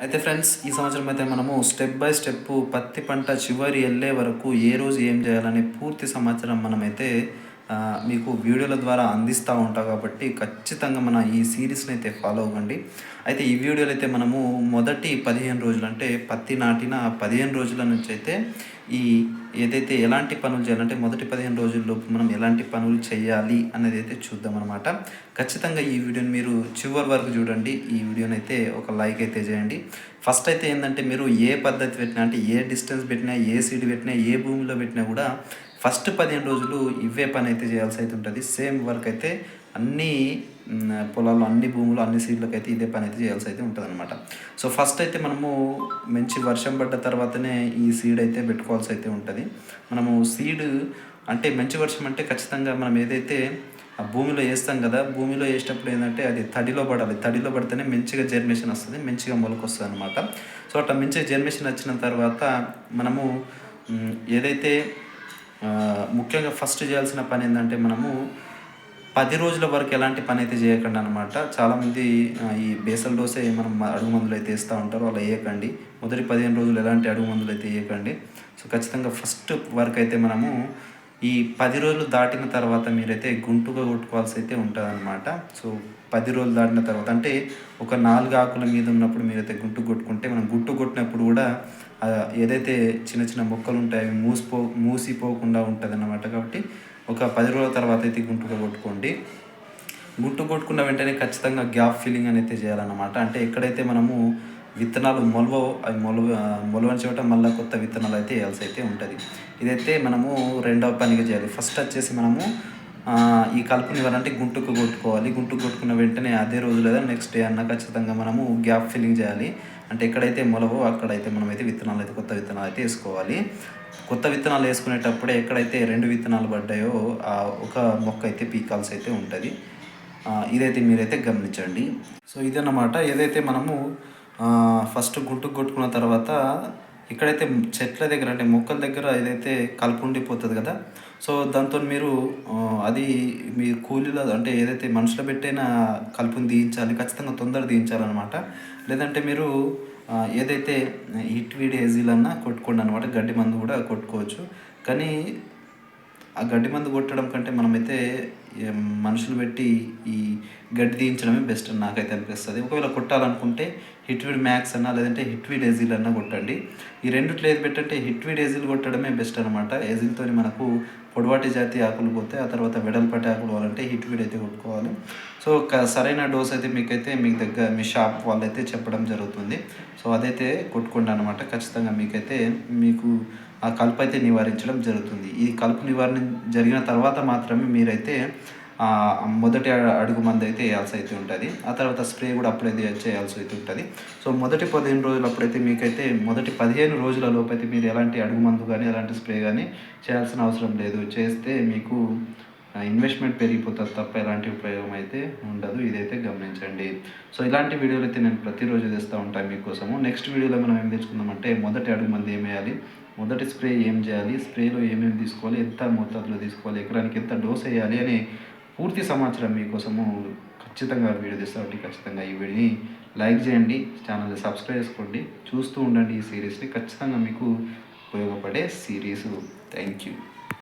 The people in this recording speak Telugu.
అయితే ఫ్రెండ్స్ ఈ సంవత్సరం అయితే మనము స్టెప్ బై స్టెప్ పత్తి పంట చివరి వెళ్ళే వరకు ఏ రోజు ఏం చేయాలనే పూర్తి సమాచారం మనమైతే మీకు వీడియోల ద్వారా అందిస్తూ ఉంటాం కాబట్టి ఖచ్చితంగా మన ఈ సిరీస్ని అయితే ఫాలో అవ్వండి. అయితే ఈ వీడియోలు అయితే మనము మొదటి పదిహేను రోజులు అంటే పత్తి నాటిన పదిహేను రోజుల నుంచి అయితే ఈ ఏదైతే ఎలాంటి పనులు చేయాలంటే మొదటి పదిహేను రోజుల్లోపు మనం ఎలాంటి పనులు చేయాలి అనేది అయితే చూద్దాం అనమాట ఖచ్చితంగా ఈ వీడియోని మీరు చివరి వరకు చూడండి. ఈ వీడియోని అయితే ఒక లైక్ అయితే చేయండి. ఫస్ట్ అయితే ఏంటంటే మీరు ఏ పద్ధతి పెట్టినా అంటే ఏ డిస్టెన్స్ పెట్టినా ఏ సీడ్ పెట్టినా ఏ భూమిలో పెట్టినా కూడా ఫస్ట్ పదిహేను రోజులు ఇవే పని అయితే చేయాల్సి అయితే ఉంటుంది. సేమ్ వర్క్ అయితే అన్ని పొలాల్లో అన్ని భూములు అన్ని సీడ్లకు అయితే ఇదే పని అయితే చేయాల్సి అయితే ఉంటుంది అనమాట సో ఫస్ట్ అయితే మనము మంచి వర్షం పడ్డ తర్వాతనే ఈ సీడ్ అయితే పెట్టుకోవాల్సి అయితే ఉంటుంది. మనము సీడ్ అంటే మంచి వర్షం అంటే ఖచ్చితంగా మనం ఏదైతే ఆ భూమిలో వేస్తాం కదా భూమిలో వేసేటప్పుడు ఏంటంటే అది తడిలో పడాలి. తడిలో పడితేనే మంచిగా జర్మేషన్ వస్తుంది మంచిగా మొలక వస్తుంది అనమాట సో అట్లా మంచిగా జర్మేషన్ వచ్చిన తర్వాత మనము ఏదైతే ముఖ్యంగా ఫస్ట్ చేయాల్సిన పని ఏంటంటే మనము పది రోజుల వరకు ఎలాంటి పని అయితే చేయకండి అనమాట చాలామంది ఈ బేసల్ డోసే మనం అడుగు మందులు అయితే వేస్తూ ఉంటారు అలా వేయకండి. మొదటి పదిహేను రోజులు ఎలాంటి అడుగు మందులు అయితే వేయకండి. సో ఖచ్చితంగా ఫస్ట్ వర్క్ అయితే మనము ఈ పది రోజులు దాటిన తర్వాత మీరైతే గుంటుగా కొట్టుకోవాల్సి అయితే ఉంటుంది అనమాట సో పది రోజులు దాటిన తర్వాత అంటే ఒక నాలుగు ఆకుల మీద ఉన్నప్పుడు మీరైతే గుంటు కొట్టుకుంటే మనం గుట్టు కొట్టినప్పుడు కూడా ఏదైతే చిన్న చిన్న మొక్కలు ఉంటాయి అవి మూసిపో మూసిపోకుండా ఉంటుంది అన్నమాట కాబట్టి ఒక పది రోజుల తర్వాత అయితే గుంటుగా కొట్టుకోండి. గుట్టు కొట్టుకున్న వెంటనే ఖచ్చితంగా గ్యాప్ ఫిల్లింగ్ అనేది చేయాలన్నమాట. అంటే ఎక్కడైతే మనము విత్తనాలు మొలవో అవి మొలవ మొలవని చోట మళ్ళీ కొత్త విత్తనాలు అయితే వేయాల్సి అయితే ఉంటుంది. ఇదైతే మనము రెండవ పనిగా చేయాలి. ఫస్ట్ వచ్చేసి మనము ఈ కలుపుని ఇవ్వాలంటే గుంటుకు కొట్టుకోవాలి. గుంటుకు కొట్టుకున్న వెంటనే అదే రోజు లేదా నెక్స్ట్ డే అన్న ఖచ్చితంగా మనము గ్యాప్ ఫిల్లింగ్ చేయాలి. అంటే ఎక్కడైతే మొలవో అక్కడైతే మనమైతే విత్తనాలు అయితే కొత్త విత్తనాలు అయితే వేసుకోవాలి. కొత్త విత్తనాలు వేసుకునేటప్పుడే ఎక్కడైతే రెండు విత్తనాలు పడ్డాయో ఆ ఒక మొక్క అయితే పీకాల్సి అయితే ఉంటుంది. ఇదైతే మీరైతే గమనించండి. సో ఇదన్నమాట. ఏదైతే మనము ఫస్ట్ గుంటుకు కొట్టుకున్న తర్వాత ఇక్కడైతే చెట్ల దగ్గర అంటే మొక్కల దగ్గర ఏదైతే కలుపు ఉండిపోతుంది కదా సో దాంతో మీరు అది మీ కూలీలో అంటే ఏదైతే మనుషులు పెట్టైన కలుపుని తీయించాలి ఖచ్చితంగా తొందర తీయించాలన్నమాట. లేదంటే మీరు ఏదైతే ఇట్ వీడ్ హేజీల్ అన్నా కొట్టుకోండి అనమాట గడ్డి మందు కూడా కొట్టుకోవచ్చు. కానీ ఆ గడ్డి మందు కొట్టడం కంటే మనమైతే మనుషులు పెట్టి ఈ గడ్డి తీయించడమే బెస్ట్ అని నాకైతే అనిపిస్తుంది. ఒకవేళ కొట్టాలనుకుంటే హిట్వీడ్ మ్యాక్స్ అన్నా లేదంటే హిట్వీడ్ ఎజిల్ అన్నా కొట్టండి. ఈ రెండిట్లో ఏది పెట్టంటే హిట్వీడ్ ఎజిల్ కొట్టడమే బెస్ట్ అనమాట ఎజిల్తో మనకు పొడవాటి జాతి ఆకులు పోతే ఆ తర్వాత వెడల్పాటి ఆకులు పోవాలంటే హిట్వీడ్ అయితే కొట్టుకోవాలి. సో ఒక సరైన డోస్ అయితే మీకైతే మీ దగ్గర మీ షాప్ వాళ్ళైతే చెప్పడం జరుగుతుంది. సో అదైతే కొట్టుకోండి అనమాట ఖచ్చితంగా మీకైతే మీకు ఆ కలుపు అయితే నివారించడం జరుగుతుంది. ఈ కలుపు నివారణ జరిగిన తర్వాత మాత్రమే మీరైతే మొదటి అడుగు మందు అయితే వేయాల్సి అయితే ఉంటుంది. ఆ తర్వాత స్ప్రే కూడా అప్పుడైతే చేయాల్సి అయితే ఉంటుంది. సో మొదటి పదిహేను రోజులు అప్పుడైతే మీకైతే మొదటి పదిహేను రోజుల లోపు అయితే మీరు ఎలాంటి అడుగు మందు కానీ ఎలాంటి స్ప్రే కానీ చేయాల్సిన అవసరం లేదు. చేస్తే మీకు ఇన్వెస్ట్మెంట్ పెరిగిపోతుంది తప్ప ఎలాంటి ఉపయోగం అయితే ఉండదు. ఇదైతే గమనించండి. సో ఇలాంటి వీడియోలు అయితే నేను ప్రతిరోజు తెస్తూ ఉంటాను మీకోసము. నెక్స్ట్ వీడియోలో మనం ఏం తెచ్చుకుందామంటే మొదటి అడుగు మంది ఏం వేయాలి? మొదటి స్ప్రే ఏం చేయాలి? స్ప్రేలో ఏమేమి తీసుకోవాలి? ఎంత మోతాదులో తీసుకోవాలి? ఎకరానికి ఎంత డోస్ వేయాలి? అని పూర్తి సమాచారం మీకోసము ఖచ్చితంగా వీడియో తెస్తా ఉంటే ఖచ్చితంగా ఈ వీడియోని లైక్ చేయండి. ఛానల్ని సబ్స్క్రైబ్ చేసుకోండి. చూస్తూ ఉండండి ఈ సిరీస్ని ఖచ్చితంగా మీకు ఉపయోగపడే సిరీస్ థ్యాంక్ యూ